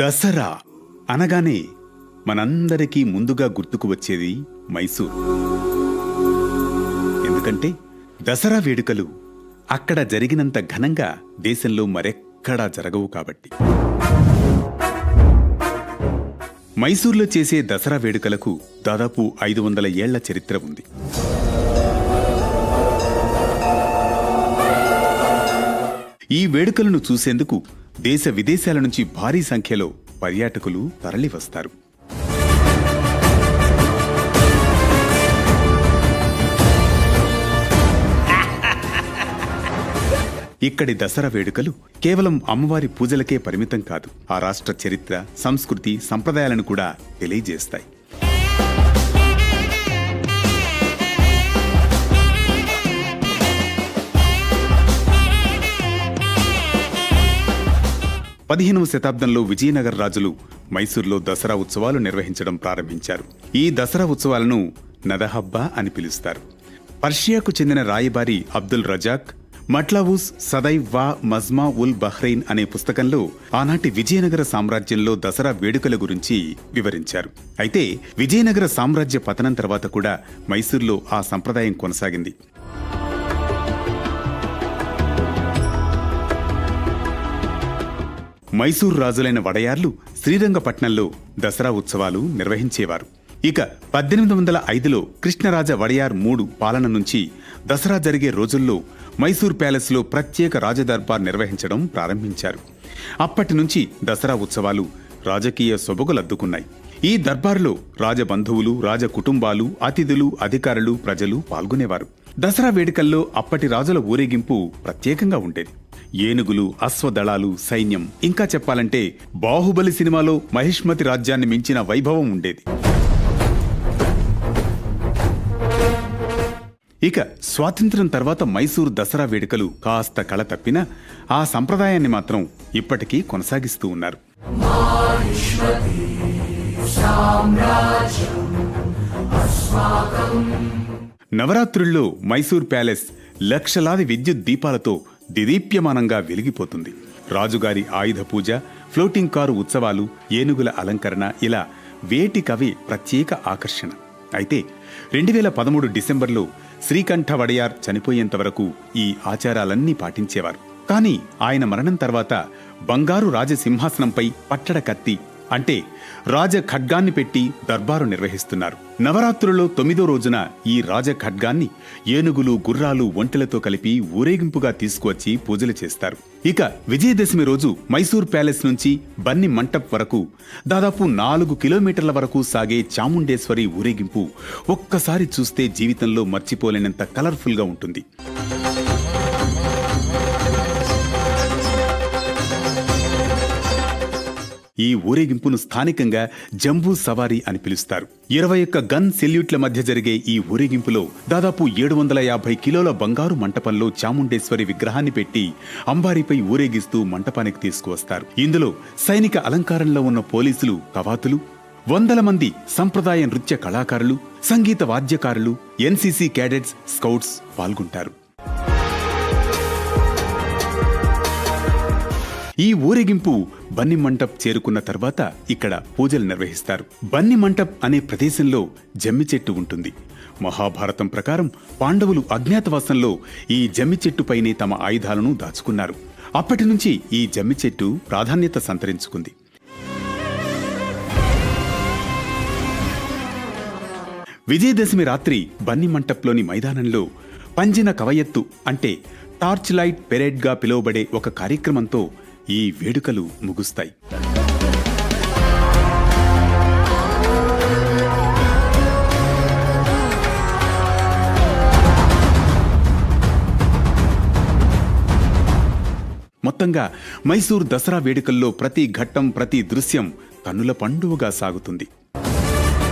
దసరా అనగానే మనందరికీ ముందుగా గుర్తుకు వచ్చేది మైసూర్. ఎందుకంటే దసరా వేడుకలు అక్కడ జరిగినంత ఘనంగా దేశంలో మరెక్కడా జరగవు కాబట్టి. మైసూర్లో చేసే దసరా వేడుకలకు దాదాపు ఐదు వందల ఏళ్ళ చరిత్ర ఉంది. ఈ వేడుకలను చూసేందుకు దేశ విదేశాల నుంచి భారీ సంఖ్యలో పర్యాటకులు తరలివస్తారు. ఇక్కడి దసరా వేడుకలు కేవలం అమ్మవారి పూజలకే పరిమితం కాదు. ఆ రాష్ట్ర చరిత్ర సంస్కృతి సంప్రదాయాలను కూడా తెలియజేస్తాయి. పదిహేనవ శతాబ్దంలో విజయనగర రాజులు మైసూర్లో దసరా ఉత్సవాలు నిర్వహించడం ప్రారంభించారు. ఈ దసరా ఉత్సవాలను నదహబ్బా అని పిలుస్తారు. పర్షియాకు చెందిన రాయబారి అబ్దుల్ రజాక్ మట్లావూస్ సదైవ్ వా మజ్మా ఉల్ బహ్రెయిన్ అనే పుస్తకంలో ఆనాటి విజయనగర సామ్రాజ్యంలో దసరా వేడుకల గురించి వివరించారు. అయితే విజయనగర సామ్రాజ్య పతనం తర్వాత కూడా మైసూర్లో ఆ సంప్రదాయం కొనసాగింది. మైసూర్ రాజులైన వడయార్లు శ్రీరంగపట్నంలో దసరా ఉత్సవాలు నిర్వహించేవారు. ఇక పద్దెనిమిది వందల ఐదులో కృష్ణరాజ వడయార్ మూడు పాలన నుంచి దసరా జరిగే రోజుల్లో మైసూర్ ప్యాలెస్లో ప్రత్యేక రాజదర్బార్ నిర్వహించడం ప్రారంభించారు. అప్పటి నుంచి దసరా ఉత్సవాలు రాజకీయ సొబగులద్దుకున్నాయి. ఈ దర్బార్లో రాజబంధువులు రాజ కుటుంబాలు అతిథులు అధికారులు ప్రజలు పాల్గొనేవారు. దసరా వేడుకల్లో అప్పటి రాజుల ఊరేగింపు ప్రత్యేకంగా ఉండేది. ఏనుగులు అశ్వదళాలు సైన్యం. ఇంకా చెప్పాలంటే బాహుబలి సినిమాలో మహిష్మతి రాజ్యాన్ని మించిన వైభవం ఉండేది. ఇక స్వాతంత్ర్యం తర్వాత మైసూరు దసరా వేడుకలు కాస్త కళ తప్పిన ఆ సంప్రదాయాన్ని మాత్రం ఇప్పటికీ కొనసాగిస్తూ ఉన్నారు. నవరాత్రుల్లో మైసూర్ ప్యాలెస్ లక్షలాది విద్యుత్ దీపాలతో దిదీప్యమానంగా వెలిగిపోతుంది. రాజుగారి ఆయుధ పూజ ఫ్లోటింగ్ కారు ఉత్సవాలు ఏనుగుల అలంకరణ ఇలా వేటికవి ప్రత్యేక ఆకర్షణ. అయితే రెండు వేల పదమూడు డిసెంబర్లో శ్రీకంఠ వడయార్ చనిపోయేంత వరకు ఈ ఆచారాలన్నీ పాటించేవారు. కానీ ఆయన మరణం తర్వాత బంగారు రాజసింహాసనంపై పట్టడ కత్తి అంటే రాజ ఖడ్గాన్ని పెట్టి దర్బారు నిర్వహిస్తున్నారు. నవరాత్రులలో తొమ్మిదో రోజున ఈ రాజ ఖడ్గాన్ని ఏనుగులు గుర్రాలు ఒంటెలతో కలిపి ఊరేగింపుగా తీసుకువచ్చి పూజలు చేస్తారు. ఇక విజయదశమి రోజు మైసూర్ ప్యాలెస్ నుంచి బన్ని మంటప్ వరకు దాదాపు నాలుగు కిలోమీటర్ల వరకు సాగే చాముండేశ్వరి ఊరేగింపు ఒక్కసారి చూస్తే జీవితంలో మర్చిపోలేనంత కలర్ఫుల్గా ఉంటుంది. ఈ ఊరేగింపును స్థానికంగా జంబూ సవారీ అని పిలుస్తారు. ఇరవై ఒక్క గన్ సెల్యూట్ల మధ్య జరిగే ఈ ఊరేగింపులో దాదాపు ఏడు వందల యాభై కిలోల బంగారు మంటపంలో చాముండేశ్వరి విగ్రహాన్ని పెట్టి అంబారీపై ఊరేగిస్తూ మంటపానికి తీసుకువస్తారు. ఇందులో సైనిక అలంకారంలో ఉన్న పోలీసులు కవాతులు వందల మంది సంప్రదాయ నృత్య కళాకారులు సంగీత వాద్యకారులు ఎన్సీసీ క్యాడెట్స్ స్కౌట్స్ పాల్గొంటారు. ఈ ఊరేగింపు బన్ని మంటప్ చేరుకున్న తర్వాత ఇక్కడ పూజలు నిర్వహిస్తారు. బన్ని మంటప్ అనే ప్రదేశంలో జమ్మి చెట్టు ఉంటుంది. మహాభారతం ప్రకారం పాండవులు అజ్ఞాతవాసంలో ఈ జమ్మి చెట్టుపైనే తమ ఆయుధాలను దాచుకున్నారు. అప్పటి నుంచి ఈ జమ్మి చెట్టు ప్రాధాన్యత సంతరించుకుంది. విజయదశమి రాత్రి బన్ని మంటప్లోని మైదానంలో పంజిన కవయత్తు అంటే టార్చ్ లైట్ పెరేడ్గా పిలువబడే ఒక కార్యక్రమంతో ఈ వేడుకలు ముగుస్తాయి. మొత్తంగా మైసూర్ దసరా వేడుకల్లో ప్రతి ఘట్టం ప్రతి దృశ్యం కన్నుల పండువగా సాగుతుంది.